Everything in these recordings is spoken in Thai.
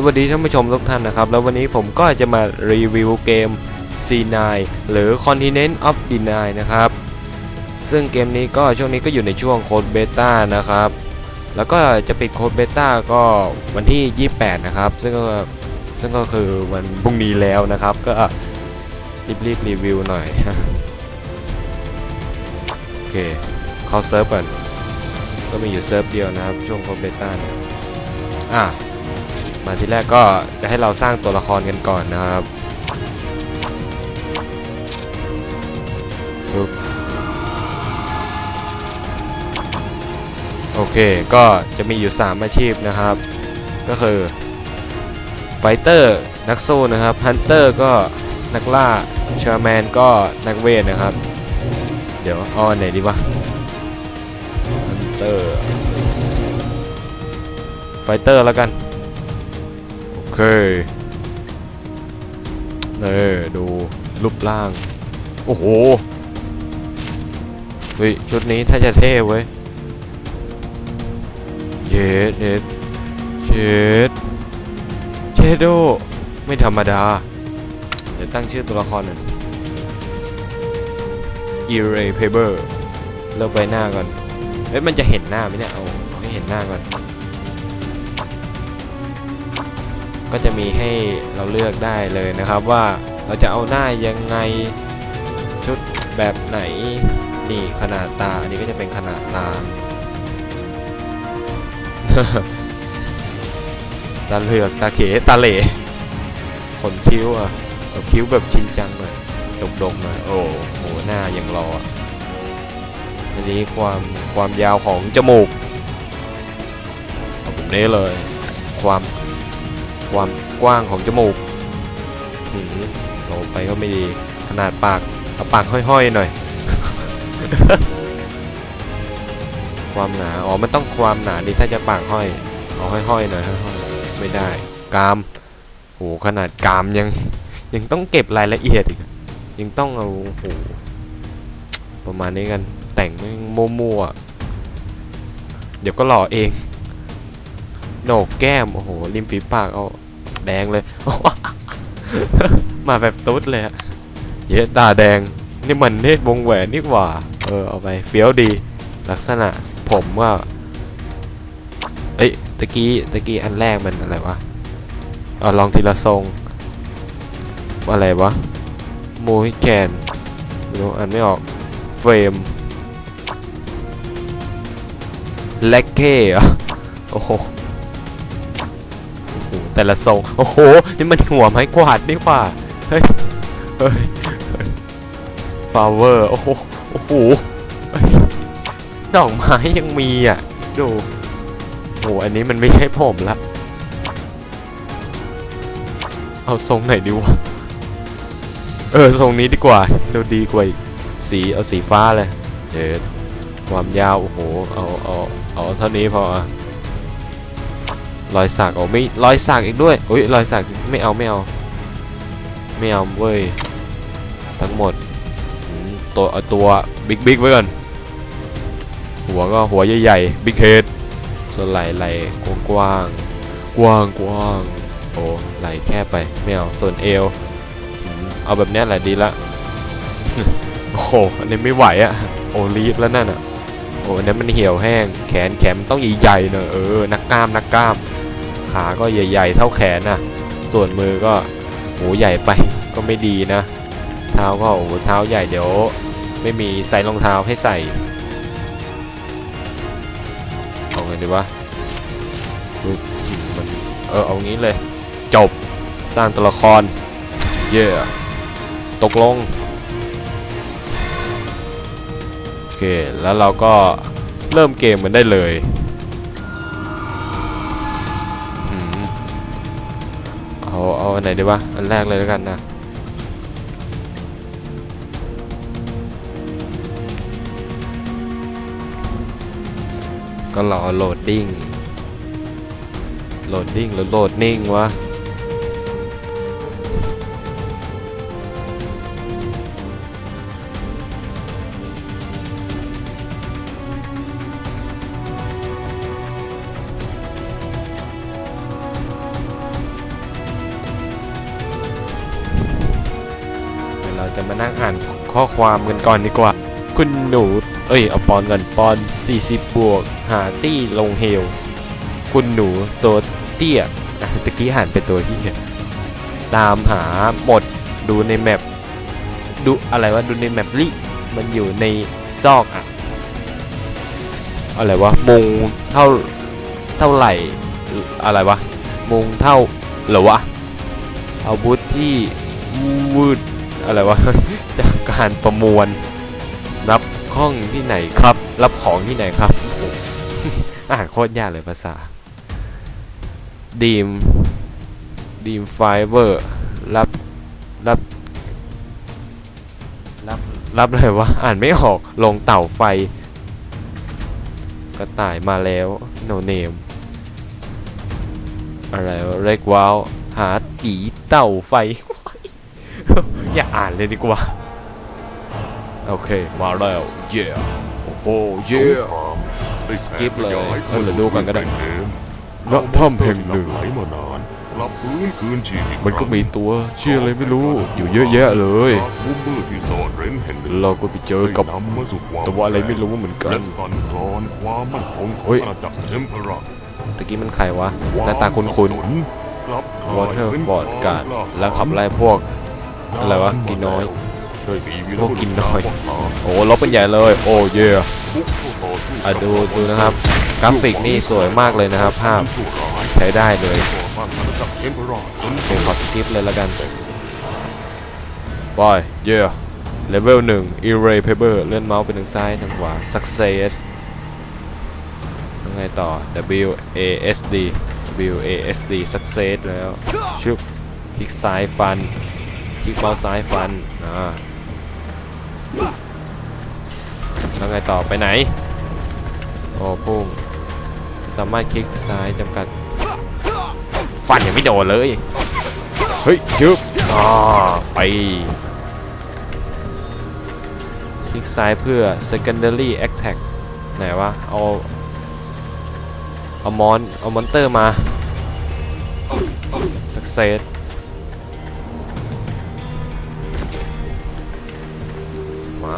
สวัสดีท่านผู้ชมทุกท่านนะครับ แล้ววันนี้ผมก็จะมารีวิวเกม C9 หรือ Continent of Deny นะครับ ซึ่งเกมนี้ก็ช่วงนี้ก็อยู่ในช่วงโค้ดเบต้านะครับ แล้วก็จะปิดโค้ดเบต้าก็วันที่ 28 นะครับ ซึ่งก็ซึ่งก็คือวันพรุ่งนี้แล้วนะครับ ก็รีบๆรีวิวหน่อย โอเคเข้าเซิร์ฟก่อนก็มีอยู่เซิร์ฟเดียวนะครับ ช่วงโค้ดเบต้าเนี่ยอะ มาที่แรกก็จะให้เราสร้างตัวละครกันก่อนนะครับโอเค ก็จะมีอยู่ 3 อาชีพนะครับ ก็คือไฟเตอร์นักสู้นะครับฮันเตอร์ก็นักล่าเชาแมนก็นักเวทนะครับ เดี๋ยวเอาอันไหนดีวะฮันเตอร์ไฟเตอร์แล้วกัน เคเออดูรูปร่าง โอ้โหเฮ้ยชุดนี้ถ้าจะเท่เว้ยเย็ดเย็ดเย็ดเชโดไม่ธรรมดา เดี๋ยวตั้งชื่อตัวละครหน่อยอีเรย์เพเบอร์เลือกใบหน้าก่อนเอ้ยมันจะเห็นหน้าไหมเนี่ย เอาเอาให้เห็นหน้าก่อน ก็จะมีให้เราเลือกได้เลยนะครับว่าเราจะเอาหน้ายังไงชุดแบบไหนนี่ขนาดตาอันนี้ก็จะเป็นขนาดตาตาเหลือกตาเขตาเหล่ขนคิ้วอะเอาคิ้วแบบชินจังหน่อยดกๆหน่อยโอ้โหหน้ายังรออันนี้ความความยาวของจมูกเอาแบบนี้เลย ความ ความกว้างของจมูกหืมโตไปก็ไม่ดีขนาดปากเอาปากห้อยๆหน่อย ความหนา อ๋อ มันต้องความหนาดิถ้าจะปากห้อย เอาห้อยๆหน่อยห้อยๆไม่ได้ กาม โห ขนาดกามยัง ยังต้องเก็บรายละเอียดอีก ยังต้องเอาโห ประมาณนี้กัน แต่งไม่มั่วๆเดี๋ยวก็หล่อเอง โหนกแก้ม โอ้โห ริมฝีปากเอา แดงเลย มาแบบตุ๊ดเลยอะเย้ตาแดง นี่มันเนตรวงแหวนนี่หว่า เออเอาไปเฟี้ยวดี ลักษณะผมว่าเอ้ยตะกี้ตะกี้อันแรกมันอะไรวะเอาลองทีละทรง อะไรวะมูฮิแคนไม่รู้อ่านไม่ออกเฟรมแลกเก้อโอ้โหโอ้โห แต่ละทรงโอ้โห นี่มันหัวไม้กวาดนี่ว่าเฮ้ยเฮ้ยฟลาวเวอร์โอ้โหโอ้โหดอกไม้ยังมีอะ ดูโอ้อันนี้มันไม่ใช่ผมละ เอาทรงไหนดีวะ เออทรงนี้ดีกว่าดูดีกว่าอีกสีเอาสีฟ้าเลย เจ็ดความยาว โอ้โห เอาเอาเอาเท่านี้พออะ รอยสักเอาไม่รอยสักอีกด้วยอุ้ยรอยสักไม่เอาไม่เอาไม่เอาเว้ยทั้งหมดตัวเอาตัวบิ๊กบิ๊กไว้ก่อนหัวก็หัวใหญ่ๆบิ๊กเฮดส่วนไหล่ไหล่กว้างกว้างกว้างโอ้ไหล่แคบไปไม่เอาส่วนเอวเอาแบบนี้แหละดีละโอ้โหอันนี้ไม่ไหวอะโอ้รีบแล้วนั่นอะโอ้อันนั้นมันเหี่ยวแห้งแขนแขนมันต้องใหญ่ๆหน่อยเออนักกล้ามนักกล้าม ขาก็ใหญ่ ๆ เท่าแขนนะส่วนมือก็โหใหญ่ไปก็ไม่ดีนะ เท้าก็โอ้โหเท้าใหญ่เดี๋ยว ไม่มีใส่รองเท้าให้ใส่เอาไงดีวะมันเออเอางี้เลย จบสร้างตัวละครเย่ตกลงโอเคแล้วเราก็เริ่มเกมมันได้เลย นไหนดีวะ อันแรกเลยแล้วกันนะ ก็รอโหลดดิ้ง โหลดดิ้งหรือโหลดนิ่งวะ ข้อความกันก่อนดีกว่า คุณหนู เอ้ยเอาปอนกันปอน 40 บวก หาตี้ลงเฮล คุณหนูตัวเตี้ยอะตะกี้หันเป็นตัวที่ตามหาหมดดูในแมปดูอะไรวะดูในแมปลิมันอยู่ในซอกอะอะไรวะมุงเท่าเท่าไหร่อะไรวะมุงเท่าหรอวะอาวุธที่วืด อะไรวะ จากการประมวล รับข้องที่ไหนครับ รับของที่ไหนครับโอ้โหอ่านโคตรยากเลยภาษาดีมดีมไฟเบอร์รับรับรับรับอะไรวะอ่านไม่ออกลงเต่าไฟ กระต่ายมาแล้วโนเนมอะไรวะเรกว้าว หาตีเต่าไฟ อย่าอ่านเลยดีกว่า โอเค มาแล้วเย่โอ้โหเย่สกิปเลยเออเดี๋ยวดูก่อนก็ได้ณถ้ำแห่งหนึ่งไหลมานานกลับฟื้นคืนชีพมันก็มีตัวชื่ออะไรไม่รู้ อยู่เยอะแยะเลยมุมมืดที่ซ่อนเร้นแห่งหนึ่งเราก็ไปเจอกับได้นำมาสู่ความตัวอะไรไม่รู้เหมือนกัและนสั่นคลอนความมั่นคงขอเฮ้งยอาณาจักรเทมเพรัตตะกี้มันใครวะหน้าตาคุ้นๆกลับกๆลาวยอเตอร์เป็นฟอร์ดการ์ดควมแล้วขับไล่พวก อะไรวะกินน้อยด้วยปีวีรพวกกินน้อยบุรุษตาโอ้ลบเป็นใหญ่เลย โอ้เย่บุกเข้าต่อสู้อะดูดูนะครับกราฟิกนี่สวยมากเลยนะครับ ภาพชั่วร้ายใช้ได้เลยต่อต้านอาณาจักรเทมเพรัตจนเดี๋ยวขอสกิปเลยแล้วกันบอยเย่เลเวลหนึ่ง Erasable เลื่อนเมาส์ไปทางซ้ายทางขวา Success ยังไงต่อ W A S D W A S D Success แล้วชึบคลิกซ้ายฟันค ลิกเมาซ้ายฟันอ่าแล้วไงต่อไปไหน โอ้พุ่งสามารถคลิกซ้ายจำกัด ฟันยังไม่โดนเลย เฮ้ยชึบอ่าไปคลิกซ้ายเพื่อ secondary attack ไหนวะ เอา เอามอน เอามอนเตอร์มา success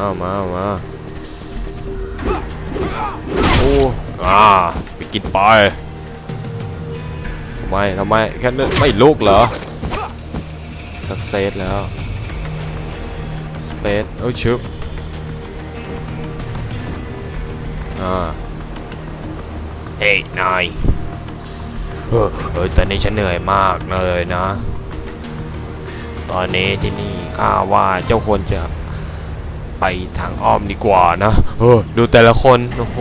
มามามาโอ้อ่าไปกินไปทำไมทำไมแค่นั้ไม่ลุกเหรอสักเซสแล้วเซสเอ้ยชึบอ่าเฮ้ยนายเออเออตอนนี้ฉันเหนื่อยมากเลยนะ ตอนนี้ที่นี่ข้าว่าเจ้าควรจะ ไปทางอ้อมดีกว่านะเออดูแต่ละคนโอ้โห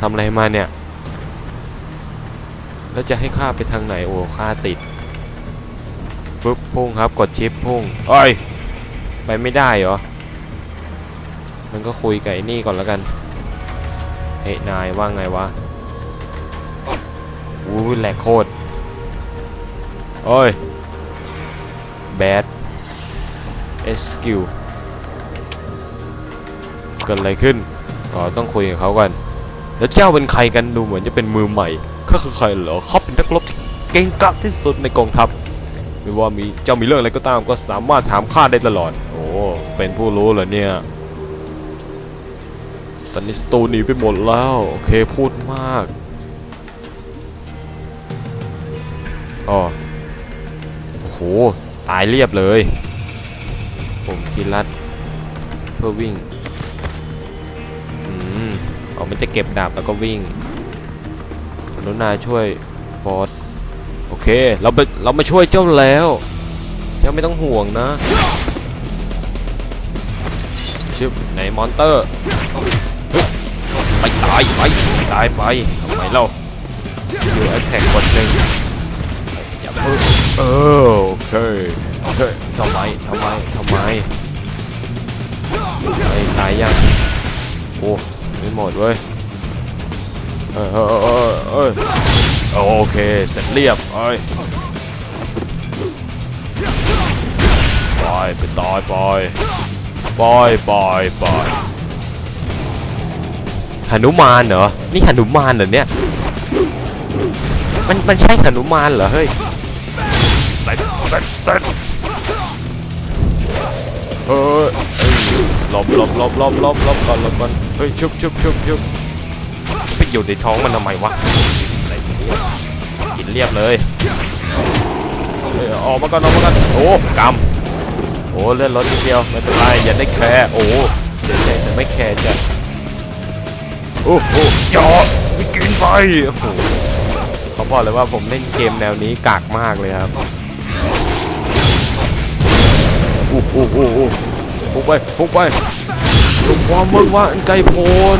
ทำอะไรมาเนี่ย แล้วจะให้ข้าไปทางไหนโอ้ข้าติดฟึ๊บพุ่งครับกดชิปพุ่งเอ้ยไปไม่ได้เหรอ มันก็คุยกับไอ้นี่ก่อนแล้วกัน เฮ้ยนายว่าไงวะอู้แหลกโคตรโอ้ยแบดเอสกิล กิดอะไรขึ้นอ๋อต้องคุยกับเขาก่อนแล้วเจ้าเป็นใครกันดูเหมือนจะเป็นมือใหม่ข้าคือใครเหรอเขาเป็นนักรบที่เก่งกาจที่สุดในกองทัพไม่ว่ามีเจ้ามีเรื่องอะไรก็ตามก็สามารถถามข้าได้ตลอด โอ้เป็นผู้รู้เหรอเนี่ยตอนนี้สตูหนีไปหมดแล้วโอเคพูดมากอ๋อโอโหตายเรียบเลย ผมคิดลัดเพื่อวิ่ง มันจะเก็บดาบแล้วก็วิ่งกรุณาช่วยฟอร์ดโอเค เราไปเรามาช่วยเจ้าแล้วเจ้าไม่ต้องห่วงนะชิบไหนมอนเตอร์ไปตายไปตายไปทำไมเล่าดูแอคแท็กกดหนึ่งอย่าเพิ่งเออโอเคโอเคทำไมทำไมทำไมไอ้ตายยังโอ้ ไม่หมดเว้ยเออเออเออเออโอเค เสร็จเรียบเอ้ยปล่อยไปตายปล่อยปล่อยปล่อยปล่อยหนุมานเหรอ นี่หนุมานเหรอเนี่ย มันมันใช่หนุมานเหรอเฮ้ยเสร็จเสร็จเสร็จเฮ้ยหลบหลบหลบหลบหลบหลบก่อนหลบก่อน ฮ้ยชุบชุบชุบชุบไปอยู่ในท้องมันทำไมวะใส่หัวกินเรียบเลยเฮ้ยออกมาก่อนออกมาก่อนโอ้กำโอ้เลื่อนรถนิดเดียวไม่เป็นไรอย่าได้แคร์โอ้เดี๋ยวแต่ไม่แคร์จ้ะโอ้โหจอดไม่กินไปโอ้โหเขาบอกเลยว่าผมเล่นเกมแนวนี้กากมากเลยครับโอ้โหโอ้โหพุ่งไปพุ่งไป สุดความเมื่อวานไกลโพน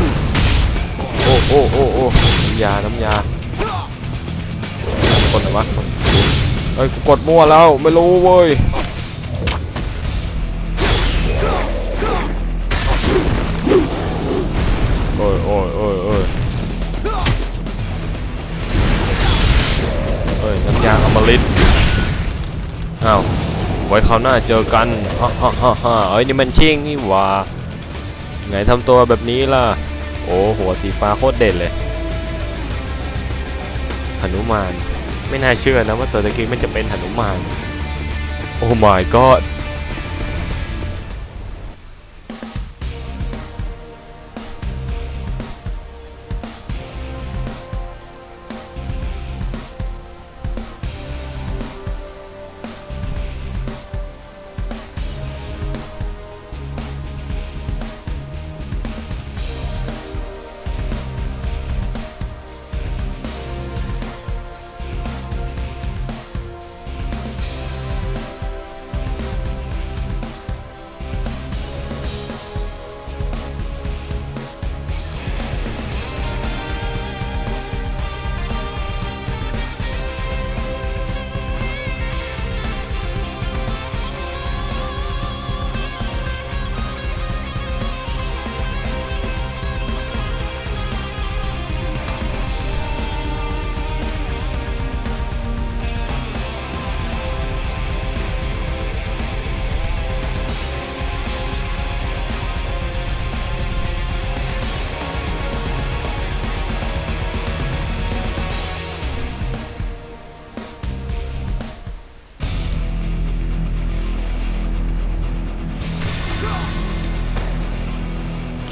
โอ้โอ้โอ้โอ้น้ำยา น้ำยากดไหนวะเฮ้ยกูกดมั่วแล้ว ไม่รู้เว้ยโอ้ยโอ้ยโอ้ยโอ้ยเฮ้ยน้ำยาอมฤตอ้าวไว้คราวหน้าเจอกันฮ่าฮ่าฮ่าฮ่าเอ้ยนี่มันชิงนี่หว่า ไงทำตัวแบบนี้ล่ะ โอ้หัวสีฟ้าโคตรเด่นเลยหนุมาน ไม่น่าเชื่อนะว่าตัวตะกี้มันจะเป็นหนุมาน โอ้ my god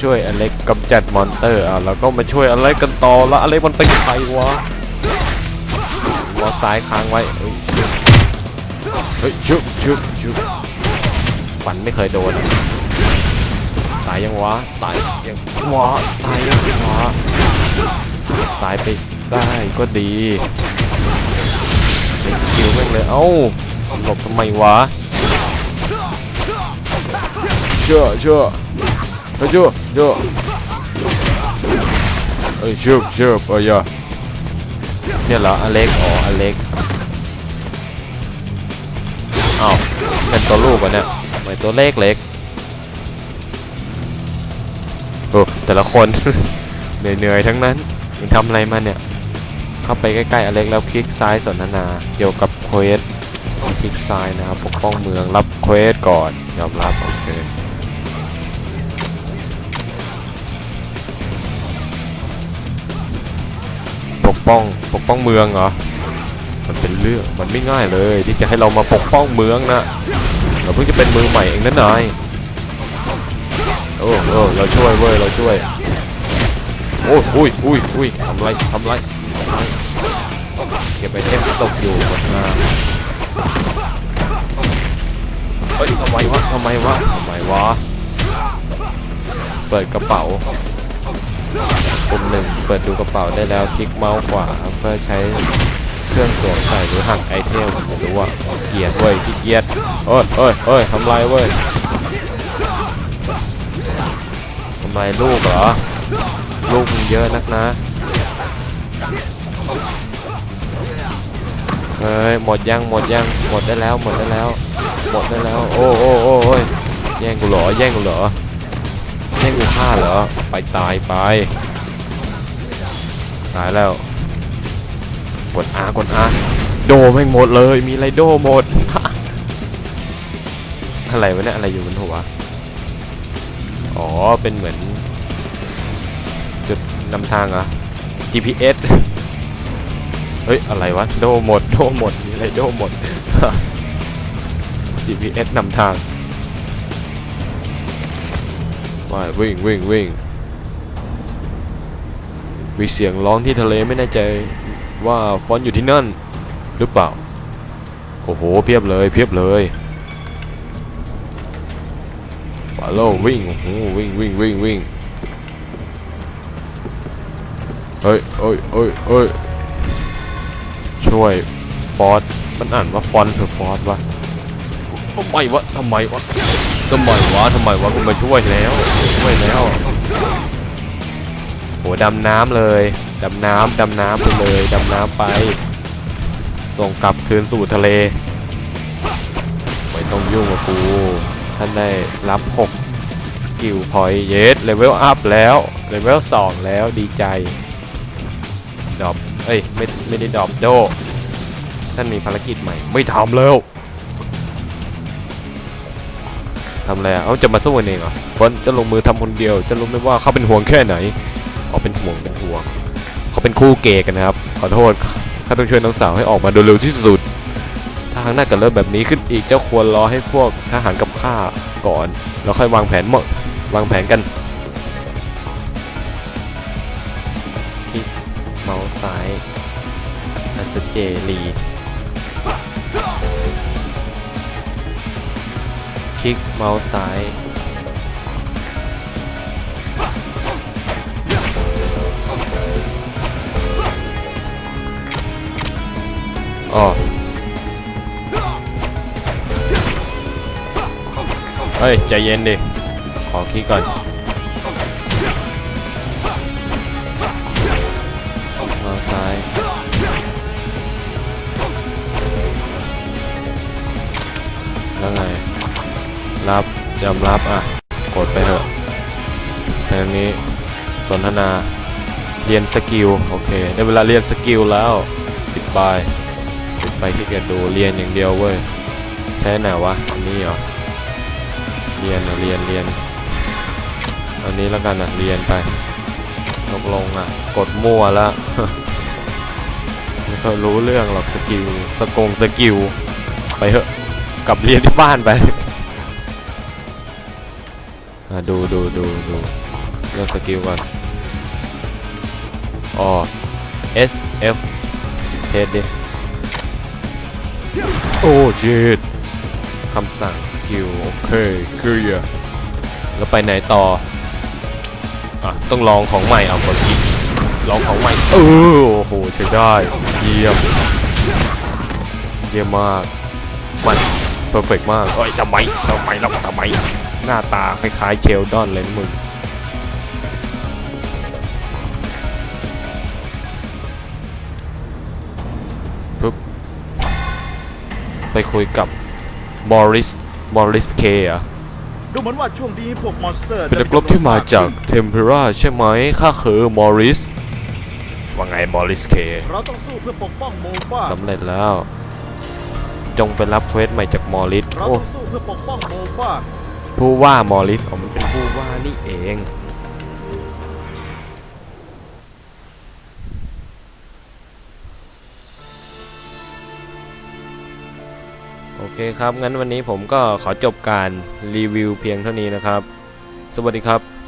ช่วยอเล็กกำจัดมอนเตอร์อะแล้วก็มาช่วยอเล็กกันต่อแล้วอเล็กมันเป็นใครวะหัวซ้ายค้างไว้เฮ้ยชึบชึบชึบชึบฝันไม่เคยโดนตายยังวะตายยังวะตายยังวะตายไปได้ก็ดีเล่นสกิลแม่งเลยเอ้าหลบทำไมวะเชื่อเชื่อ เฮ้ยเจ้าเจ้าเอ้ยชิบชิบเออเนี่ยเหรออเล็ก อ๋อ อเล็ก อ้าว เป็นตัวลูกอะเนี่ยไม่ตัวเล็กเล็กโอ้แต่ละคน เหนื่อยๆ ทั้งนั้นมึงทำอะไรมาเนี่ย เข้าไปใกล้ๆ อเล็กแล้วคลิกซ้ายสนทนา เกี่ยวกับเควส คลิกซ้ายนะครับ ปกป้องเมือง รับเควสก่อน ยอมรับ ปกป้องปกป้องเมืองเหรอ มันเป็นเรื่องมันไม่ง่ายเลย ที่จะให้เรามาปกป้องเมืองนะเราเพิ่งจะเป็นมือใหม่เองนะนนายโอ้โอ้เราช่วยเว้ยเราช่วยโอ้ยอุ้ยอุ้ยอุ้ยทำไรทำไรเก็บไปเทมตกอยู่หมดมาเฮ้ยทำไมวะทำไมวะทำไมวะเปิดกระเป๋าปุ่มหนึ่ง เปิดดูกระเป๋าได้แล้วคลิกเมาส์ขวาเพื่อใช้เครื่องสวมใส่หรือหักไอเทมหรือว่าเกียดเว้ยขี้เกียจโอ้ยโอ้ยโอ้ยทำลายเว้ยทำลายลูกเหรอ ลูกมึงเยอะนักนะเฮ้ยหมดยังหมดยังหมดได้แล้วหมดได้แล้ว หมดได้แล้ว โอ้โอ้โอ้โอ้ยแย่งกูเหรอแย่งกูเหรอแย่งกูฆ่าเหรอไปตายไปายแล้ว กด R กด R โดไม่หมดเลย มีไรโดหมด อะไรวะเนี่ย อะไรอยู่บนหัว อ๋อ เป็นเหมือน จุดนำทางอะ GPS เฮ้ย อะไรวะ โดหมด โดหมด มีไรโดหมด GPS นำทางว่าวิ่งวิ่งวิ่ง มีเสียงร้องที่ทะเลไม่แน่ใจว่าฟอนอยู่ที่นั่น หรือเปล่า โอ้โห เพียบเลย เพียบเลยปาโลวิ่งโอ้โหวิ่งวิ่งวิ่งวิ่งเฮ้ยเฮ้ยเฮ้ยเฮ้ยช่วยฟอสมันอ่านว่าฟอนหรือฟอสวะทำไมวะทำไมวะทำไมวะทำไมวะกูมาช่วยแล้วช่วยแล้ว ดำน้ำเลยดำน้ำดำน้ำไปเลยดำน้ำไป ส่งกลับคืนสู่ทะเล ไม่ต้องยุ่งกับกูท่านได้รับ6กิลพอยเยสเลเวลอัพแล้วเลเวล2แล้วดีใจดรอปเอ้ยไม่ไม่ได้ดรอปโดท่านมีภารกิจใหม่ ไม่ทำแล้วทำอะไรอะเอาจะมาสู้กันเองเหรอฟอนจะลงมือทำคนเดียว จะรู้ไหมว่าเขาเป็นห่วงแค่ไหน อ๋อเป็นห่วงเป็นห่วงเขาเป็นคู่เกย์กันนะครับ ขอโทษข้าต้องช่วยน้องสาวให้ออกมาโดยเร็วที่สุด ถ้าครั้งหน้าเกิดเริ่มแบบนี้ขึ้นอีกเจ้าควรรอให้พวกทหารกับข้าก่อน แล้วค่อยวางแผนเหมาะวางแผนกันคลิกเมาส์ซ้ายอัศเจรีคลิกเมาส์ซ้าย อ๋อเฮ้ย ใจเย็นดิ ขอคิดก่อนมาซ้ายแล้วไง รับ ยอมรับอะ กดไปเถอะแค่นี้ สนทนา เรียนสกิล โอเค ได้เวลาเรียนสกิลแล้วปิดไปปิด ไปที่เกียจดูเรียนอย่างเดียวเว้ยใช้ไหนวะอันนี้เหรอเรียนเรียนเรียนอันนี้แล้วกันอะเรียนไปตกลงอะ กดมั่วแล้วไม่ค่อยรู้เรื่องหรอกสกิลสกงสกิลไปเถอะกลับเรียนที่บ้านไปดูดูดูดูเลือกสกิลก่อนอ๋อ S F เทสดิ โอ้จีดคำสั่งสกิลโอเคเคลียร์แล้วไปไหนต่ออะต้องลองของใหม่เอาก่อนทีลองของใหม่เออโอ้โหใช้ได้เยี่ยมเยี่ยมมากมันเพอร์เฟกมากเอ้ยทำไมทำไมแล้วทำไมหน้าตาคล้ายๆเชลดอนเลยนะมึง ไปคุยกับมอริสมอริสเคอะดูเหมือนว่าช่วงนี้พวกมอนสเตอร์เป็นนักรบที่มาจากเทมเพราใช่ไหมข้าคือมอริสว่าไงมอริสเคเราต้องสู้เพื่อปกป้องโมบ้าสำเร็จแล้ว จงไปรับเควสใหม่จากมอริสเราโอ้ต้องสู้เพื่อปกป้องโมบ้าผู้ว่ามอริสอ๋อมันเป็นผู้ว่านี่เอง โอเคครับ งั้นวันนี้ผมก็ขอจบการรีวิวเพียงเท่านี้นะครับ สวัสดีครับ